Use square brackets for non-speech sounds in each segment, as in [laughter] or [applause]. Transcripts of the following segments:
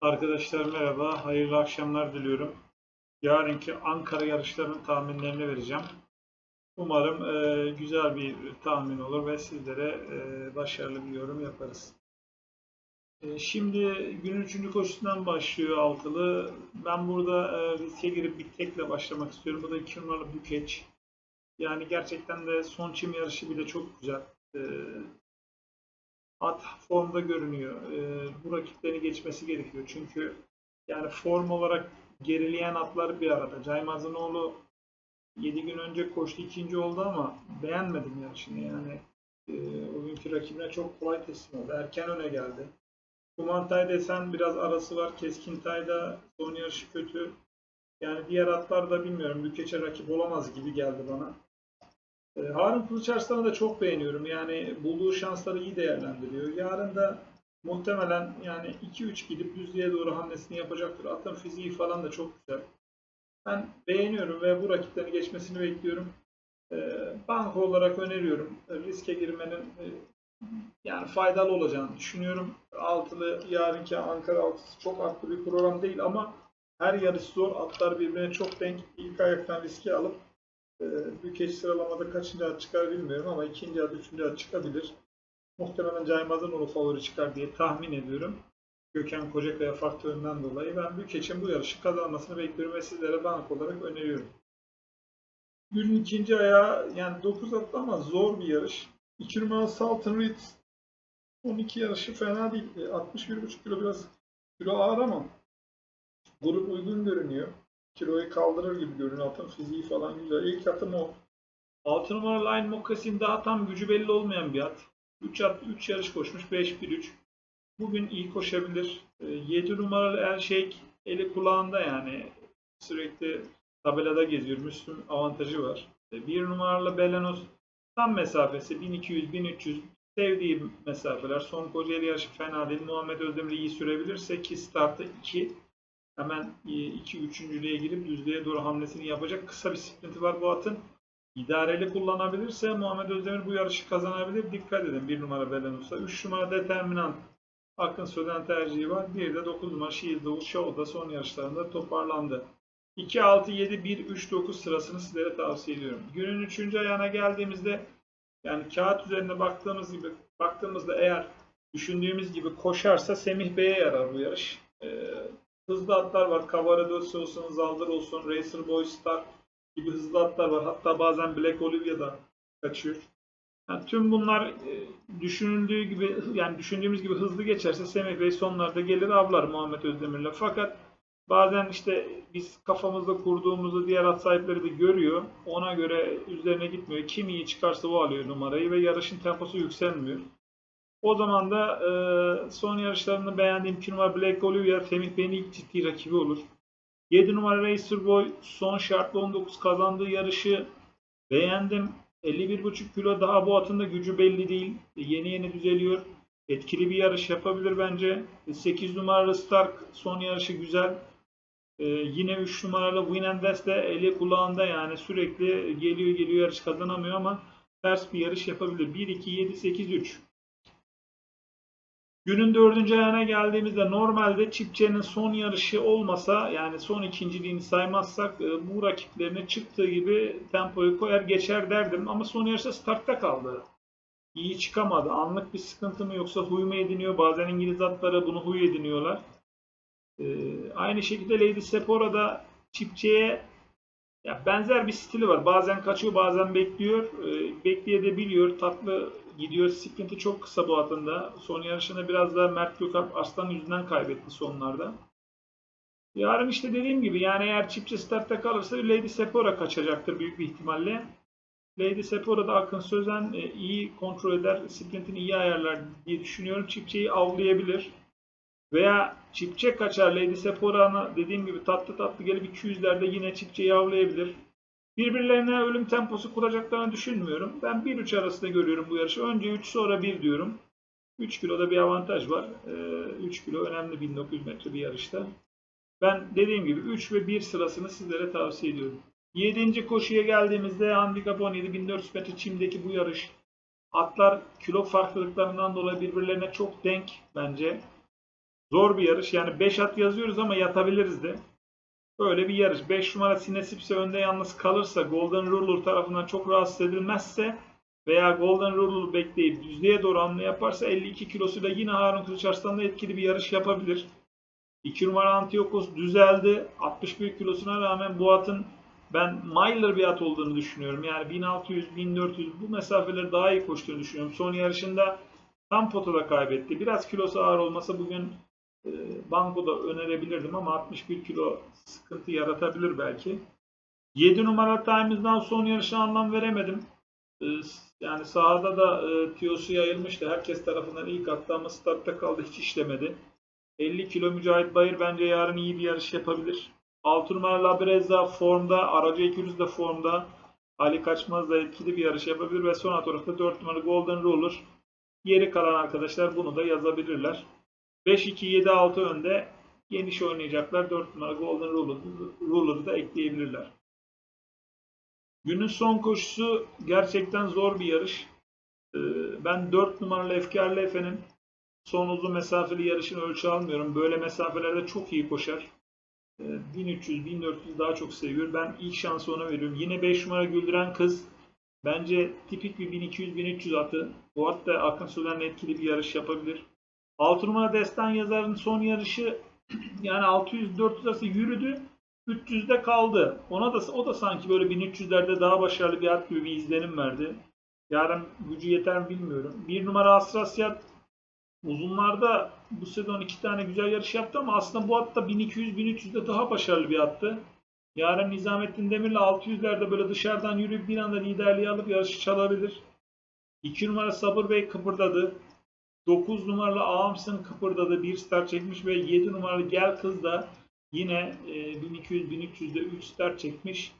Arkadaşlar merhaba, hayırlı akşamlar diliyorum. Yarınki Ankara yarışlarının tahminlerini vereceğim. Umarım e, güzel bir tahmin olur ve sizlere e, başarılı bir yorum yaparız. E, şimdi günün üçüncü koşusundan başlıyor altılı. Ben burada e, riske girip bir tekle başlamak istiyorum. Bu da iki numaralı Bükeç. Yani gerçekten de son çim yarışı bile çok güzel. E, at formda görünüyor. Ee, bu rakiplerini geçmesi gerekiyor. Çünkü yani form olarak gerileyen atlar bir arada. Caymaz'ınoğlu 7 gün önce koştu ikinci oldu ama beğenmedim yarışını yani. E, o günkü rakibine çok kolay teslim oldu. Erken öne geldi. Kumantay desen biraz arası var. Keskintay'da son yarışı kötü. Yani diğer atlar da bilmiyorum. Bükeç'e rakip olamaz gibi geldi bana. E, Harun Kılıçarslan'ı da çok beğeniyorum. Yani bulduğu şansları iyi değerlendiriyor. Yarın da muhtemelen yani 2-3 gidip düzlüğe doğru hamlesini yapacaktır. Atın fiziği falan da çok güzel. Ben beğeniyorum ve bu rakiplerini geçmesini bekliyorum. E, banko olarak öneriyorum. E, riske girmenin e, yani faydalı olacağını düşünüyorum. Altılı yarınki Ankara altısı çok atlı bir program değil ama her yarış zor. Atlar birbirine çok denk. İlk ayaktan riske alıp e, Bükeş sıralamada kaçıncı at çıkar bilmiyorum ama ikinci at, üçüncü at çıkabilir. Muhtemelen Caymaz'ın onu favori çıkar diye tahmin ediyorum. Gökhan Kocakaya faktöründen dolayı ben Bükeş'in bu yarışı kazanmasını bekliyorum ve sizlere bank olarak öneriyorum. Günün ikinci ayağı yani 9 atlı ama zor bir yarış. 2 numaralı Salton Reed 12 yarışı fena değil. E, 61,5 kilo biraz kilo ağır ama grup uygun görünüyor kiloyu kaldırır gibi görünüyor. Atın fiziği falan güzel. İlk atım o. 6 numaralı Line Moccasin daha tam gücü belli olmayan bir at. 3 at 3 yarış koşmuş 5-1-3. Bugün iyi koşabilir. 7 numaralı El Sheikh eli kulağında yani sürekli tabelada geziyor. Müslüm avantajı var. 1 numaralı Belenos tam mesafesi 1200-1300 sevdiği mesafeler. Son Kocaeli yarışı fena değil. Muhammed Özdemir iyi sürebilirse ki startı 2 hemen 2 üçüncülüğe girip düzlüğe doğru hamlesini yapacak kısa bir sprinti var bu atın. İdareli kullanabilirse Muhammed Özdemir bu yarışı kazanabilir. Dikkat edin 1 numara Belenus'a. 3 numara Determinant Akın Söden tercihi var. Bir de 9 numara Shield Doğu Show da son yarışlarında toparlandı. 2, 6, 7, 1, 3, 9 sırasını sizlere tavsiye ediyorum. Günün 3. ayağına geldiğimizde yani kağıt üzerine baktığımız gibi baktığımızda eğer düşündüğümüz gibi koşarsa Semih Bey'e yarar bu yarış. Ee, hızlı atlar var. Cavarados olsun, Zaldır olsun, Racer Boy Star gibi hızlı atlar var. Hatta bazen Black Olivia da kaçıyor. Yani tüm bunlar e, düşünüldüğü gibi yani düşündüğümüz gibi hızlı geçerse Semih Bey sonlarda gelir avlar Muhammed Özdemir'le. Fakat bazen işte biz kafamızda kurduğumuzu diğer at sahipleri de görüyor. Ona göre üzerine gitmiyor. Kim iyi çıkarsa o alıyor numarayı ve yarışın temposu yükselmiyor. O zaman da e, son yarışlarında beğendiğim 2 numara Black Olivia Semih Bey'in ilk ciddi rakibi olur. 7 numara Racer Boy son şartlı 19 kazandığı yarışı beğendim. 51,5 kilo daha bu atın da gücü belli değil. Yeni yeni düzeliyor. Etkili bir yarış yapabilir bence. 8 numaralı Stark son yarışı güzel. Ee, yine 3 numaralı Win and West de eli kulağında yani sürekli geliyor geliyor yarış kazanamıyor ama ters bir yarış yapabilir. 1, 2, 7, 8, 3. Günün dördüncü ayağına geldiğimizde normalde Çipçe'nin son yarışı olmasa yani son ikinciliğini saymazsak e, bu rakiplerine çıktığı gibi tempoyu koyar geçer derdim ama son yarışta startta kaldı. İyi çıkamadı. Anlık bir sıkıntı mı yoksa huy mu ediniyor? Bazen İngiliz atları bunu huy ediniyorlar. Ee, aynı şekilde Lady Sephora da Çipçe'ye ya benzer bir stili var. Bazen kaçıyor, bazen bekliyor. Bekleyebiliyor. Tatlı gidiyor. Sprinti çok kısa bu atında. Son yarışında biraz daha Mert Gökalp Arslan yüzünden kaybetti sonlarda. Yarın işte dediğim gibi yani eğer çiftçi startta kalırsa Lady Sephora kaçacaktır büyük bir ihtimalle. Lady Sephora da Akın Sözen e, iyi kontrol eder, sprintini iyi ayarlar diye düşünüyorum. Çiftçeyi avlayabilir. Veya çiftçe kaçar Lady Sephora'na dediğim gibi tatlı tatlı gelip 200'lerde yine çiftçeyi avlayabilir. Birbirlerine ölüm temposu kuracaklarını düşünmüyorum. Ben 1-3 arasında görüyorum bu yarışı. Önce 3 sonra 1 diyorum. 3 kiloda bir avantaj var. Ee, 3 kilo önemli 1900 metre bir yarışta. Ben dediğim gibi 3 ve 1 sırasını sizlere tavsiye ediyorum. 7. koşuya geldiğimizde handikap 17 1400 metre çimdeki bu yarış. Atlar kilo farklılıklarından dolayı birbirlerine çok denk bence. Zor bir yarış. Yani 5 at yazıyoruz ama yatabiliriz de. Böyle bir yarış. 5 numara Sinesipse önde yalnız kalırsa Golden Ruler tarafından çok rahatsız edilmezse veya Golden Ruler bekleyip düzlüğe doğru hamle yaparsa 52 kilosuyla yine Harun Kılıçarslan'la etkili bir yarış yapabilir. 2 numara Antiochos düzeldi. 61 kilosuna rağmen bu atın ben miler bir at olduğunu düşünüyorum. Yani 1600, 1400 bu mesafeleri daha iyi koştuğunu düşünüyorum. Son yarışında tam potada kaybetti. Biraz kilosu ağır olmasa bugün e, bankoda önerebilirdim ama 61 kilo sıkıntı yaratabilir belki. 7 numara Times'dan son yarışa anlam veremedim. E, yani sahada da e, tiyosu yayılmıştı. Herkes tarafından ilk attı ama startta kaldı hiç işlemedi. 50 kilo Mücahit Bayır bence yarın iyi bir yarış yapabilir. 6 numara Labreza formda, Aracı Ekürüz de formda. Ali Kaçmaz da etkili bir yarış yapabilir ve son olarak 4 numara Golden Ruler. Geri kalan arkadaşlar bunu da yazabilirler. 5-2-7-6 önde geniş oynayacaklar. 4 numara Golden Ruler, Ruler'ı da ekleyebilirler. Günün son koşusu gerçekten zor bir yarış. Ee, Ben 4 numaralı Efkarlı Efe'nin son uzun mesafeli yarışını ölçü almıyorum. Böyle mesafelerde çok iyi koşar. 1300-1400 daha çok seviyor. Ben ilk şansı ona veriyorum. Yine 5 numara Güldüren Kız. Bence tipik bir 1200-1300 atı. Bu at da Akın Sular'ın etkili bir yarış yapabilir. 6 numara Destan Yazar'ın son yarışı [clears throat] yani 600-400 arası yürüdü. 300'de kaldı. Ona da o da sanki böyle 1300'lerde daha başarılı bir at gibi bir izlenim verdi. Yarın gücü yeter mi bilmiyorum. Bir numara Astrasyat uzunlarda bu sezon iki tane güzel yarış yaptı ama aslında bu atta 1200-1300'de daha başarılı bir attı. Yarın Nizamettin Demir'le 600'lerde böyle dışarıdan yürüyüp bir anda liderliği alıp yarışı çalabilir. 2 numara Sabır Bey kıpırdadı. 9 numaralı Ağamsın kıpırdadı. Bir start çekmiş ve 7 numaralı Gel Kız da yine e, 1200-1300'de 3 start çekmiş.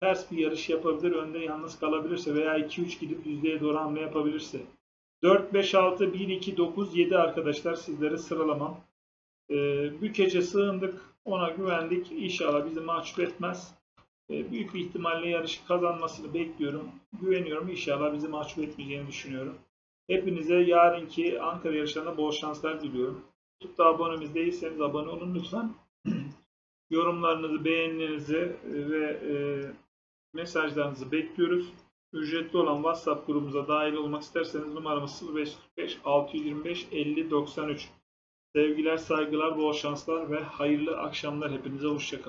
Ters bir yarış yapabilir. Önde yalnız kalabilirse veya 2-3 gidip düzlüğe doğru hamle yapabilirse. 4, 5, 6, 1, 2, 9, 7 arkadaşlar sizlere sıralamam. Ee, Bükece sığındık. Ona güvendik. İnşallah bizi mahcup etmez. Ee, büyük bir ihtimalle yarışı kazanmasını bekliyorum. Güveniyorum. İnşallah bizi mahcup etmeyeceğini düşünüyorum. Hepinize yarınki Ankara yarışlarında bol şanslar diliyorum. YouTube'da abonemiz değilseniz abone olun lütfen. [clears throat] Yorumlarınızı, beğenilerinizi ve e, mesajlarınızı bekliyoruz. Ücretli olan WhatsApp grubumuza dahil olmak isterseniz numaramız 0545 625 50 93. Sevgiler, saygılar, bol şanslar ve hayırlı akşamlar hepinize. Hoşçakalın.